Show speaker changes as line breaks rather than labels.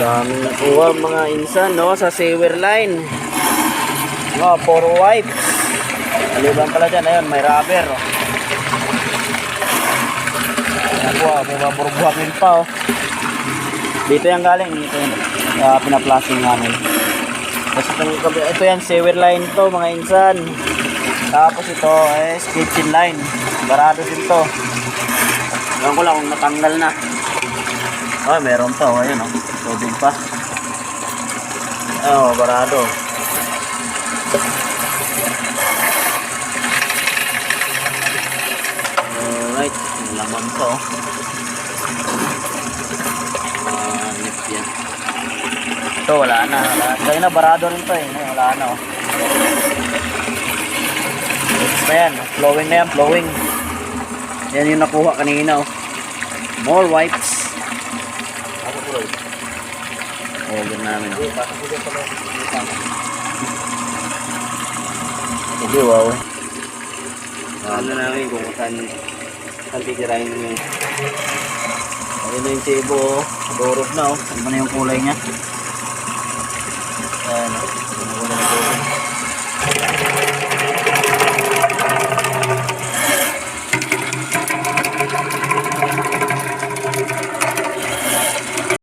Daming nakuha mga insan, no? Sa sewer line. Mga four wipes. Maliban pala dyan, ayun, may rubber. Oh. Nakuha, may maburbuhakin pa, oh. Dito yan galing, dito yan. Uh, pinaplasting namin. Tapos kabi- ito yan, sewer line to, mga insan. Tapos ito, eh, kitchen line. Barado din to. Ewan ko lang kung natanggal na. Oh, meron to. Ayun, oh. Tubig pa. Oh, barado. Alright. Laman to. Manip yan. Ito, wala na. Wala. Kaya na, barado rin to eh. Wala na, oh. Next na yan. Flowing na yan, flowing. Yan yung nakuha kanina, oh. More wipes.
Bro.
Order namin, oh.
Baka ko.
Sige, wow. Ano namin kung saan saan titirahin yung Ayun na yung table, oh. Dorog na, oh. Ano na yung kulay niya? Ayan, oh.